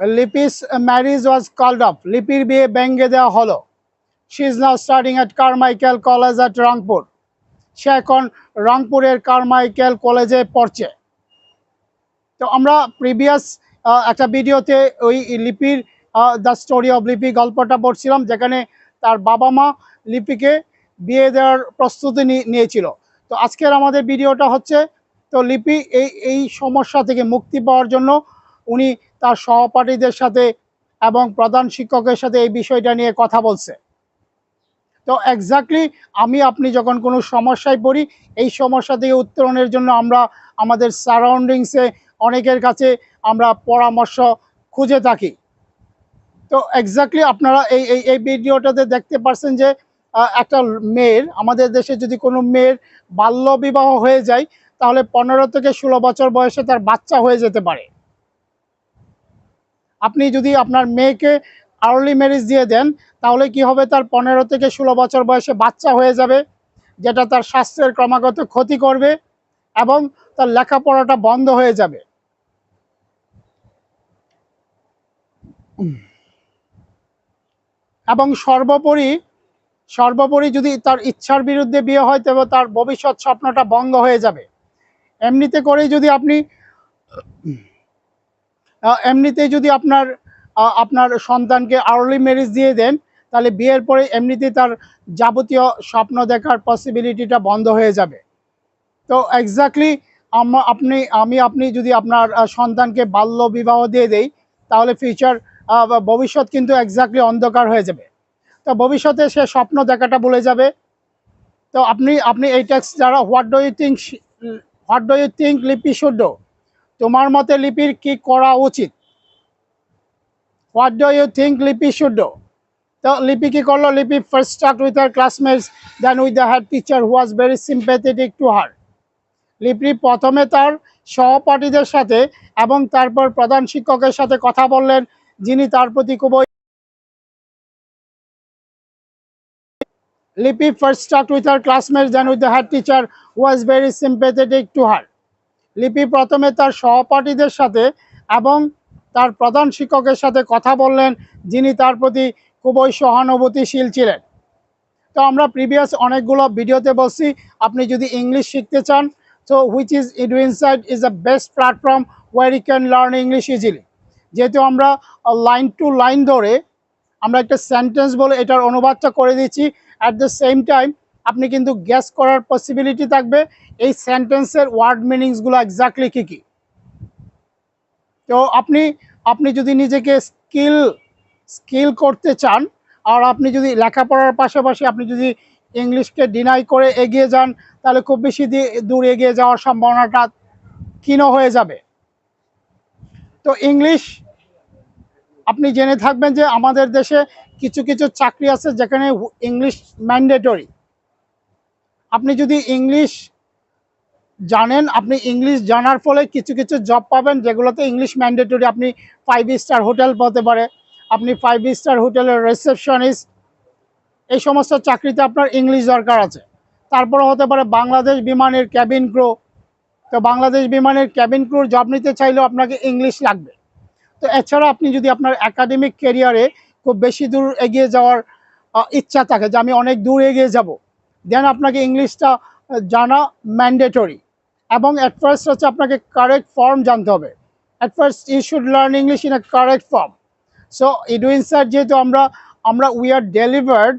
Lipi's marriage was called off লিপির বিয়ে ব্যঙ্গে দেওয়া হলো। She is now studying at Carmichael college at Rangpur সে এখন রংপুরের কারমাইকেল কলেজে পড়ছে। তো আমরা প্রিভিয়াস একটা ভিডিওতে ওই লিপির দ্য স্টোরি অফ লিপি গল্পটা পড়ছিলাম, যেখানে তার বাবা মা লিপিকে বিয়ে দেওয়ার প্রস্তুতি নিয়েছিল। তো আজকের আমাদের ভিডিওটা হচ্ছে, তো লিপি এই এই সমস্যা থেকে মুক্তি পাওয়ার জন্য উনি তার সহপাঠীদের সাথে এবং প্রধান শিক্ষকের সাথে এই বিষয়টা নিয়ে কথা বলছে। তো এক্স্যাক্টলি আমি আপনি যখন কোনো সমস্যায় পড়ি, এই সমস্যা থেকে উত্তরণের জন্য আমরা আমাদের সারাউন্ডিংসে অনেকের কাছে আমরা পরামর্শ খুঁজে থাকি। তো এক্স্যাক্টলি আপনারা এই এই এই ভিডিওটাতে দেখতে পারছেন যে একটা মেয়ের, আমাদের দেশে যদি কোনো মেয়ের বাল্য বিবাহ হয়ে যায়, তাহলে পনেরো থেকে ষোলো বছর বয়সে তার বাচ্চা হয়ে যেতে পারে। আপনি যদি আপনার মেয়েকে আর্লি ম্যারেজ দিয়ে দেন, তাহলে কি হবে? তার পনেরো থেকে ষোলো বছর বয়সে বাচ্চা হয়ে যাবে, যেটা তার স্বাস্থ্যের ক্রমাগত ক্ষতি করবে এবং তার লেখাপড়াটা বন্ধ হয়ে যাবে। এবং সর্বোপরি সর্বোপরি যদি তার ইচ্ছার বিরুদ্ধে বিয়ে হয়, তবে তার ভবিষ্যৎ স্বপ্নটা ভঙ্গ হয়ে যাবে। এমনিতে করেই যদি আপনি এমনিতেই যদি আপনার আপনার সন্তানকে আর্লি ম্যারেজ দিয়ে দেন, তাহলে বিয়ের পরে এমনিতেই তার যাবতীয় স্বপ্ন দেখার পসিবিলিটিটা বন্ধ হয়ে যাবে। তো এক্স্যাক্টলি আপনি, আমি, আপনি যদি আপনার সন্তানকে বাল্য বিবাহ দিয়ে দেই, তাহলে ফিউচার ভবিষ্যৎ কিন্তু এক্স্যাক্টলি অন্ধকার হয়ে যাবে। তো ভবিষ্যতে সে স্বপ্ন দেখাটা ভুলে যাবে। তো আপনি আপনি এই ট্যাক্স যারা what do you think what do you think Lipi should do তোমার মতে লিপির কি করা উচিত? What do you think Lipi should do তো লিপি কি করল? Lipi first start with her classmates then with the head teacher who was very sympathetic to her Lipi প্রথমে তার সহপাঠীদের সাথে এবং তারপর প্রধান শিক্ষকের সাথে কথা বললেন, যিনি তার প্রতি খুবই Lipi first start with her classmates then with the head teacher was very sympathetic to her Lipi প্রথমে তার সহপাঠীদের সাথে এবং তার প্রধান শিক্ষকের সাথে কথা বললেন, যিনি তার প্রতি খুবই সহানুভূতিশীল ছিলেন। তো আমরা প্রিভিয়াস অনেকগুলো ভিডিওতে বলছি, আপনি যদি ইংলিশ শিখতে চান, তো which is Edu Inside is the best platform where you can learn English easily যেহেতু আমরা লাইন টু লাইন ধরে আমরা একটা সেন্টেন্স বলে এটার অনুবাদটা করে দিচ্ছি অ্যাট দ্য সেম টাইম আপনি কিন্তু গ্যাস করার পসিবিলিটি থাকবে এই সেন্টেন্সের ওয়ার্ড মিনিংসগুলো এক্স্যাক্টলি কী কী? তো আপনি আপনি যদি নিজেকে স্কিল স্কিল করতে চান, আর আপনি যদি লেখাপড়ার পাশাপাশি আপনি যদি ইংলিশকে ডিনাই করে এগিয়ে যান, তাহলে খুব বেশি দূর এগিয়ে যাওয়ার সম্ভাবনাটা ক্ষীণ হয়ে যাবে। তো ইংলিশ আপনি জেনে থাকবেন যে আমাদের দেশে কিছু কিছু চাকরি আছে যেখানে ইংলিশ ম্যান্ডেটরি আপনি যদি ইংলিশ জানেন, আপনি ইংলিশ জানার ফলে কিছু কিছু জব পাবেন যেগুলোতে ইংলিশ ম্যান্ডেটরি আপনি ফাইভ স্টার হোটেল হতে পারে। আপনি ফাইভ স্টার হোটেলের রিসেপশনিস্ট এই সমস্ত চাকরিতে আপনার ইংলিশ দরকার আছে। তারপরে হতে পারে বাংলাদেশ বিমানের ক্যাবিন ক্রু তো বাংলাদেশ বিমানের ক্যাবিন ক্রুর জব নিতে চাইলেও আপনাকে ইংলিশ লাগবে। তো এছাড়া আপনি যদি আপনার একাডেমিক কেরিয়ারে খুব বেশি দূর এগিয়ে যাওয়ার ইচ্ছা থাকে যে আমি অনেক দূর এগিয়ে যাব দেন আপনাকে ইংলিশটা জানা ম্যান্ডেটরি এবং অ্যাট ফার্স্ট হচ্ছে আপনাকে কারেক্ট ফর্ম জানতে হবে। At first you should learn English in a correct form so Edwin sir যেহেতু আমরা আমরা we are delivered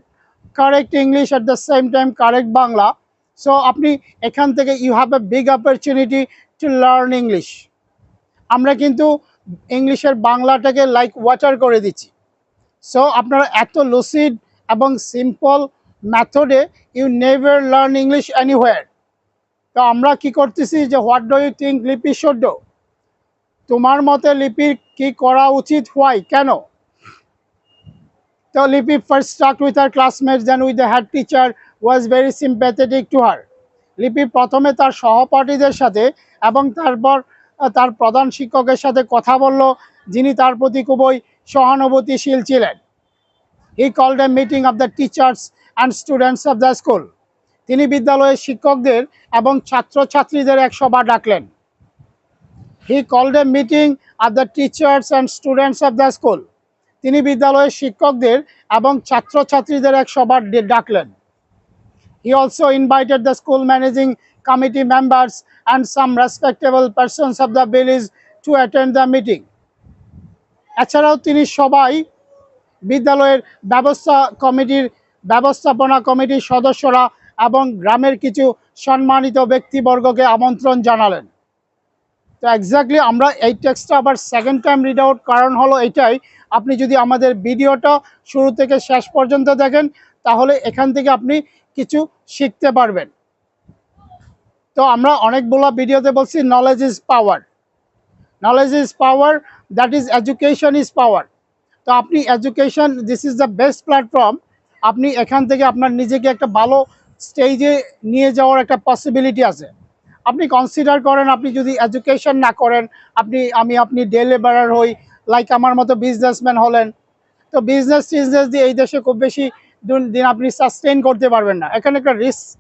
correct English at the same time correct Bangla so আপনি এখান থেকে you have a big opportunity to learn English আমরা কিন্তু ইংলিশের বাংলাটাকে লাইক ওয়াটার করে দিচ্ছি। সো আপনারা এত লুসিড এবং সিম্পল মেথডে you never learn English anywhere তো আমরা কি করতেছি যে what do you think Lipi should তোমার মতে লিপির কি করা উচিত? হোয়াই কেন? তো Lipi first start with her classmates then with the head teacher was very sympathetic to her Lipi প্রথমে তার সহপাঠীদের সাথে এবং তারপর তার প্রধান শিক্ষকের সাথে কথা বলল, যিনি তার প্রতি খুবই সহানুভূতিশীল ছিলেন। He called a meeting of the teachers and students of the school তিনি বিদ্যালয়ের শিক্ষকদের এবং ছাত্রছাত্রীদের এক সভা ডাকলেন। He called a meeting at the teachers and students of the school তিনি বিদ্যালয়ের শিক্ষকদের এবং ছাত্রছাত্রীদের এক সভার ডে- ডাকলেন। He also invited the school managing committee members and some respectable persons of the village to attend the meeting এছাড়াও তিনি সবাই বিদ্যালয়ের ব্যবস্থা কমিটির ব্যবস্থাপনা কমিটির সদস্যরা এবং গ্রামের কিছু সম্মানিত ব্যক্তিবর্গকে আমন্ত্রণ জানালেন। তো এক্স্যাক্টলি আমরা এই টেক্সটটা আবার সেকেন্ড টাইম রিড আউট কারণ হলো এটাই, আপনি যদি আমাদের ভিডিওটা শুরু থেকে শেষ পর্যন্ত দেখেন, তাহলে এখান থেকে আপনি কিছু শিখতে পারবেন। তো আমরা অনেকগুলো ভিডিওতে বলছি knowledge is power knowledge is power that is education is power তো আপনি education this is the best platform আপনি এখান থেকে আপনার নিজেকে একটা ভালো স্টেজে নিয়ে যাওয়ার একটা পসিবিলিটি আছে। আপনি কনসিডার করেন, আপনি যদি এডুকেশন না করেন, আপনি, আমি, আপনি ডে লেবারার হই লাইক আমার মতো বিজনেসম্যান হলেন, তো বিজনেস টিজনেস দিয়ে এই দেশে খুব বেশি দিন- আপনি সাস্টেন করতে পারবেন না। এখানে একটা রিস্ক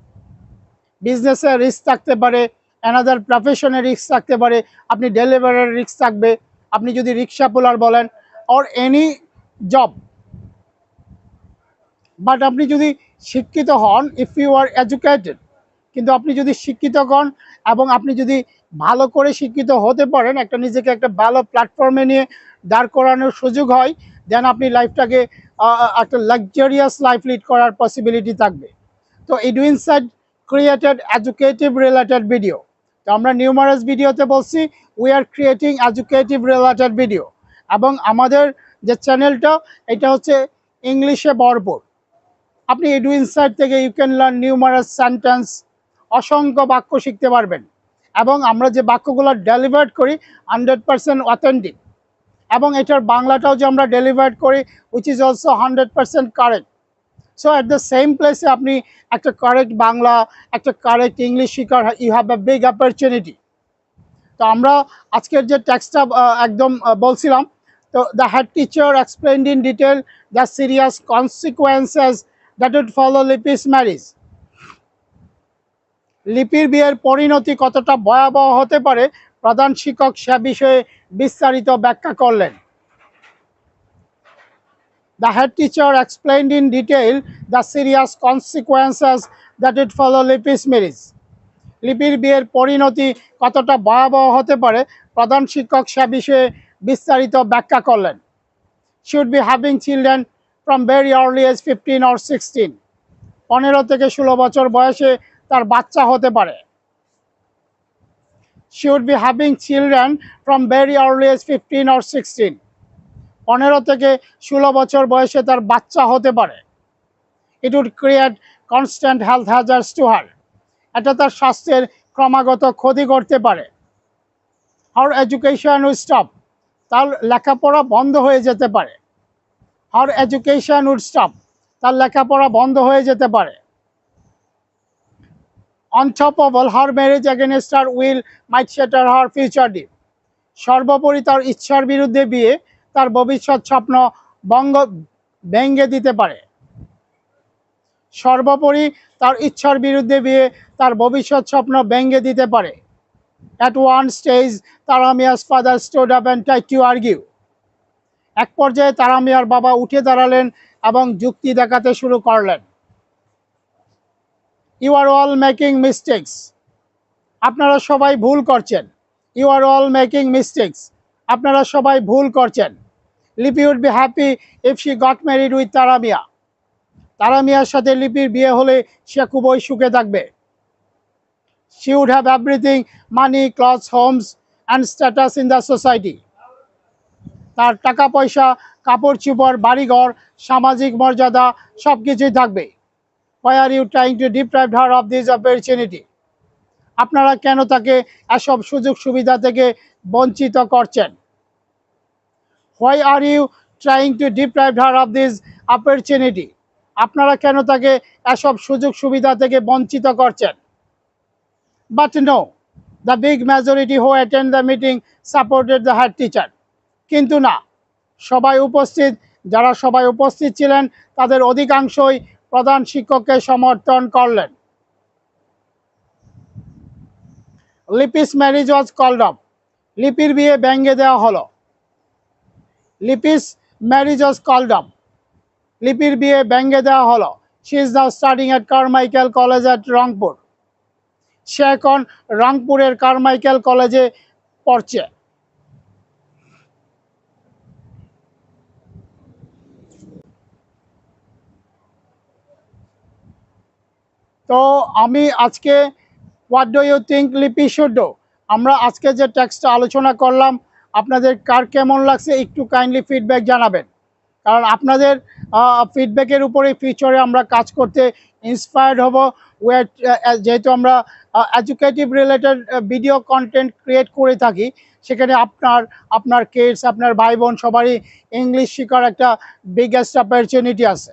বিজনেসে রিস্ক থাকতে পারে অ্যানাদার প্রফেশনে রিস্ক থাকতে পারে, আপনি ডেলিভারের রিস্ক থাকবে, আপনি যদি রিক্সা পোলার বলেন অর এনি জব বাট আপনি যদি শিক্ষিত হন ইফ ইউ আর এডুকেটেড কিন্তু আপনি যদি শিক্ষিত হন এবং আপনি যদি ভালো করে শিক্ষিত হতে পারেন, একটা নিজেকে একটা ভালো প্ল্যাটফর্মে নিয়ে দাঁড় করানোর সুযোগ হয় দেন আপনি লাইফটাকে একটা লাক্সারিয়াস লাইফ লিড করার পসিবিলিটি থাকবে। তো Edu Inside created educative related video তো আমরা নিউমারাস ভিডিওতে বলছি we are creating educative related video এবং আমাদের যে চ্যানেলটা এটা হচ্ছে ইংলিশে ভরপুর। আপনি এডু ইনসাইট থেকে you can learn numerous sentence অসংখ্য বাক্য শিখতে পারবেন। এবং আমরা যে বাক্যগুলো ডেলিভার্ড করি হান্ড্রেড পার্সেন্ট অথেন্টিক এবং এটার বাংলাটাও যে আমরা ডেলিভার্ড করি which is also hundred percent correct so at the same প্লেসে আপনি একটা কারেক্ট বাংলা, একটা কারেক্ট ইংলিশ শিকার you have a big opportunity তো আমরা আজকের যে টেক্সটটা একদম বলছিলাম, তো the head teacher explained in detail the serious consequences that would follow Lipi's marriage লিপির বিয়ের পরিণতি কতটা ভয়াবহ হতে পারে, প্রধান শিক্ষক সে বিষয়ে বিস্তারিত ব্যাখ্যা করলেন। The head teacher explained in detail the serious consequences that it follow Lipi's marriage. লিপির বিয়ের পরিণতি কতটা ভয়াবহ হতে পারে, প্রধান শিক্ষক সে বিষয়ে বিস্তারিত ব্যাখ্যা করলেন। Should be having children from very early age fifteen or sixteen পনেরো থেকে ষোলো বছর বয়সে তার বাচ্চা হতে পারে। Should be having children from very early age fifteen or sixteen পনেরো থেকে ষোলো বছর বয়সে তার বাচ্চা হতে পারে। It would create constant health hazards to her এটা তার স্বাস্থ্যের ক্রমাগত ক্ষতি করতে পারে। হার এডুকেশন উড স্টপ তার লেখাপড়া বন্ধ হয়ে যেতে পারে। হার এডুকেশন উড স্টপ তার লেখাপড়া বন্ধ হয়ে যেতে পারে। On top of all her marriage against her will might shatter her future deep সর্বোপরি তার ইচ্ছার বিরুদ্ধে বিয়ে, তার ভবিষ্যৎ স্বপ্ন বঙ্গ ভেঙ্গে দিতে পারে। সর্বোপরি তার ইচ্ছার বিরুদ্ধে বিয়ে, তার ভবিষ্যৎ স্বপ্ন ভেঙ্গে দিতে পারে। At one stage Taramiya's father stood up and tie to argue এক পর্যায়ে তারামিয়ার বাবা উঠে দাঁড়ালেন এবং যুক্তি দেখাতে শুরু করলেন। You are all making mistakes আপনারা সবাই ভুল করছেন। You are all making mistakes আপনারা সবাই ভুল করছেন। Lipi would be happy if she got married with Taramiya তারামিয়ার সাথে লিপির বিয়ে হলে সে খুবই সুখে থাকবে। She would have everything, money, clothes, homes, and status in the society. তার টাকা পয়সা, কাপড় চোপড়, বাড়িঘর, সামাজিক মর্যাদা সব কিছুই থাকবে। Why are you trying to deprive her of this opportunity আপনারা কেন তাকে এসব সুযোগ সুবিধা থেকে বঞ্চিত করছেন? Why are you trying to deprive her of this opportunity আপনারা কেন তাকে এসব সুযোগ সুবিধা থেকে বঞ্চিত করছেন? But no the big majority who attend the meeting supported the head teacher কিন্তু না। সবাই উপস্থিত, যারা সবাই উপস্থিত ছিলেন, তাদের অধিকাংশই প্রধান শিক্ষককে সমর্থন করলেন। Lipi's marriage was called off লিপির বিয়ে ব্যঙ্গে দেওয়া হলো। লিপিস ম্যারিজ অস কলডম লিপির বিয়ে ব্যঙ্গে দেওয়া হলো। She is now studying at Carmichael college at Rangpur সে এখন রংপুরের কারমাইকেল কলেজে পড়ছে। তো আমি আজকে what do you think Lipi should আমরা আজকে যে টেক্সটটা আলোচনা করলাম, আপনাদের কার কেমন লাগছে একটু কাইন্ডলি ফিডব্যাক জানাবেন। কারণ আপনাদের ফিডব্যাকের উপরে ফিউচারে আমরা কাজ করতে ইন্সপায়ার্ড হব। যেহেতু আমরা educative related video content create করে থাকি, সেখানে আপনার আপনার কিডস আপনার ভাই বোন সবারই ইংলিশ শেখার একটা বিগেস্ট অপরচুনিটি আছে।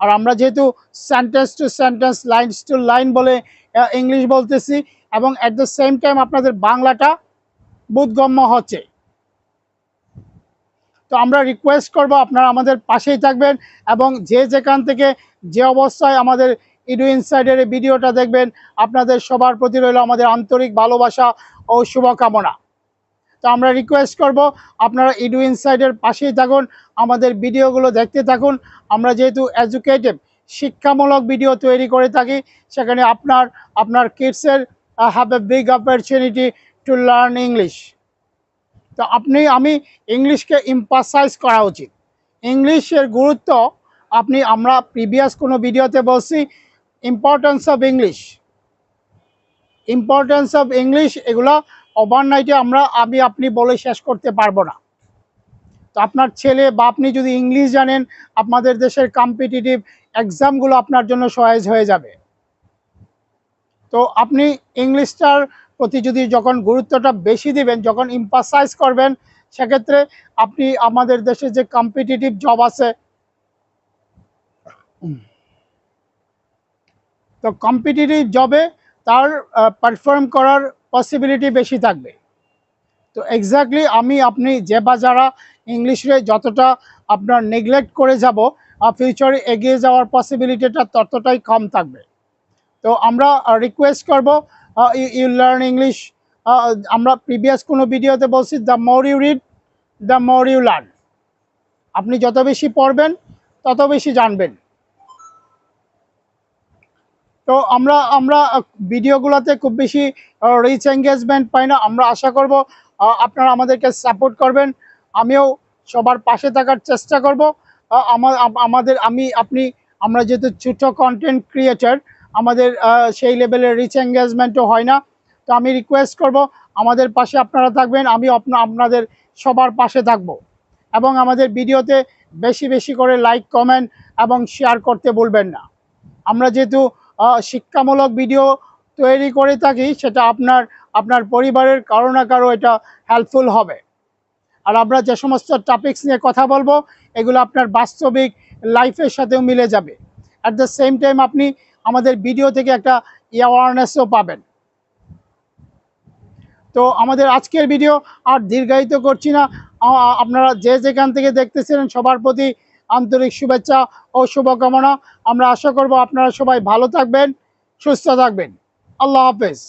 আর আমরা যেহেতু sentence to sentence lines to line বলে ইংলিশ বলতেছি, এবং অ্যাট দ্য সেম টাইম আপনাদের বাংলাটা বোধগম্য হচ্ছে। তো আমরা রিকোয়েস্ট করব আপনারা আমাদের পাশেই থাকবেন এবং যে যেখান থেকে যে অবস্থায় আমাদের ইডু ইনসাইডের ভিডিওটা দেখবেন, আপনাদের সবার প্রতি রইল আমাদের আন্তরিক ভালোবাসা ও শুভকামনা। তো আমরা রিকোয়েস্ট করব, আপনারা ইডু ইনসাইডের পাশেই থাকুন, আমাদের ভিডিওগুলো দেখতে থাকুন। আমরা যেহেতু এডুকেটিভ শিক্ষামূলক ভিডিও তৈরি করে থাকি, সেখানে আপনার আপনার কিডসের have a big opportunity to learn English তো আপনি, আমি ইংলিশকে ইম্পাসাইজ করা উচিত। ইংলিশের গুরুত্ব, আপনি, আমরা প্রিভিয়াস কোনো ভিডিওতে বলছি importance of English importance of English এগুলো ওভারনাইটে আমরা, আমি, আপনি বলে শেষ করতে পারব না। তো আপনার ছেলে বা আপনি যদি ইংলিশ জানেন, আপনাদের দেশের কম্পিটিটিভ এক্সামগুলো আপনার জন্য সহজ হয়ে যাবে। তো আপনি ইংলিশটার প্রতি যদি যখন গুরুত্বটা বেশি দিবেন, যখন ইম্পাসাইজ করবেন, সেক্ষেত্রে আপনি আমাদের দেশে যে কম্পিটিটিভ জব আছে, তো কম্পিটিটিভ জবে তার পারফর্ম করার পসিবিলিটি বেশি থাকবে। তো এক্স্যাক্টলি আমি আপনি যে বা যারা ইংলিশে যতটা আপনার নেগলেক্ট করে যাব ফিউচারে এগিয়ে যাওয়ার পসিবিলিটিটা ততটাই কম থাকবে। তো আমরা রিকোয়েস্ট করব ইউ লার্ন ইংলিশ আমরা প্রিভিয়াস কোনো ভিডিওতে বলছি the more you read the more you learn আপনি যত বেশি পড়বেন, তত বেশি জানবেন। তো আমরা আমরা ভিডিওগুলোতে খুব বেশি রিচ এঙ্গেজমেন্ট পাই না। আমরা আশা করব আপনারা আমাদেরকে সাপোর্ট করবেন। আমিও সবার পাশে থাকার চেষ্টা করব। আহ, আমা- আম- আমাদের আমি আপনি আমরা যেহেতু ছোটো কন্টেন্ট ক্রিয়েটার আমাদের সেই লেভেলের রিচ এঙ্গেজমেন্টও হয় না। তো আমি রিকোয়েস্ট করব আমাদের পাশে আপনারা থাকবেন। আমি আপনা- আপনাদের সবার পাশে থাকব। এবং আমাদের ভিডিওতে বেশি বেশি করে লাইক কমেন্ট এবং শেয়ার করতে বলবেন না। আমরা যেহেতু শিক্ষামূলক ভিডিও তৈরি করে থাকি, সেটা আপনার আপনার পরিবারের কারও না কারও এটা হেল্পফুল হবে। আর আমরা যে সমস্ত টপিকস নিয়ে কথা বলব, এগুলো আপনার বাস্তবিক লাইফের সাথেও মিলে যাবে। অ্যাট দ্য সেম টাইম আপনি আমাদের ভিডিও থেকে একটা অ্যাওয়ারনেসও পাবেন। তো আমাদের আজকের ভিডিও আর দীর্ঘায়িত করছি না। আপনারা যে যেখান থেকে দেখতেছিলেন সবার প্রতি আন্তরিক শুভেচ্ছা ও শুভকামনা। আমরা আশা করব আপনারা সবাই ভালো থাকবেন, সুস্থ থাকবেন। আল্লাহ হাফেজ।